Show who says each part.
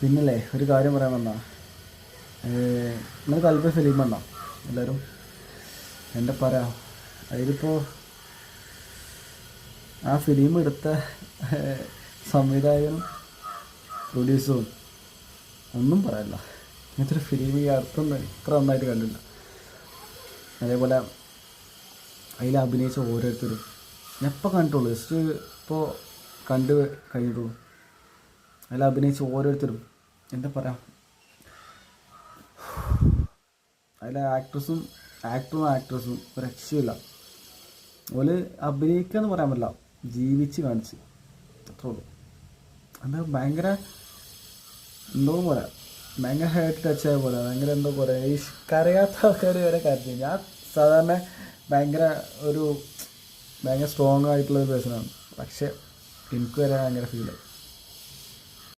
Speaker 1: പിന്നല്ലേ ഒരു കാര്യം പറയാൻ വന്നാ. നിങ്ങൾ താല്പര്യം ഫിലിം വേണ്ട എല്ലാവരും എന്താ പറയാ? അതിലിപ്പോൾ ആ ഫിലിം എടുത്ത സംവിധായകനും പ്രൊഡ്യൂസറും ഒന്നും പറയല്ല. ഇങ്ങനത്തെ ഒരു ഫിലിം ഈ അടുത്തൊന്നും ഇത്ര നന്നായിട്ട് കണ്ടില്ല അതേപോലെ അതിൽ അഭിനയിച്ച ഓരോരുത്തരും. ഞാൻ എപ്പോൾ കണ്ടിട്ടുള്ളൂ. ജസ്റ്റ് ഇപ്പോൾ കണ്ട് കഴിഞ്ഞിട്ടുള്ളൂ. അതിൽ അഭിനയിച്ച ഓരോരുത്തരും. എന്താ പറയുക അതിലെ ആക്ട്രസും ആക്ടറും ആക്ട്രസും രക്ഷയില്ല ഓൽ അഭിനയിക്കുക എന്ന് പറയാൻ പറ്റില്ല. ജീവിച്ച് കാണിച്ച്. അത്രേ ഉള്ളൂ. ഭയങ്കര എന്തോ പോലെ. ഭയങ്കര ഹേർട്ട് ടച്ച് ആയ പോലെ. ഭയങ്കര എന്തോ പോലെ. ഈ കരയാത്ത ആൾക്കാർ വരെ കരഞ്ഞു. ഞാൻ സാധാരണ ഭയങ്കര ഒരു ഭയങ്കര സ്ട്രോങ് ആയിട്ടുള്ള ഒരു പേഴ്സണാണ് പക്ഷെ എനിക്ക് വരെ ഭയങ്കര ഫീലായി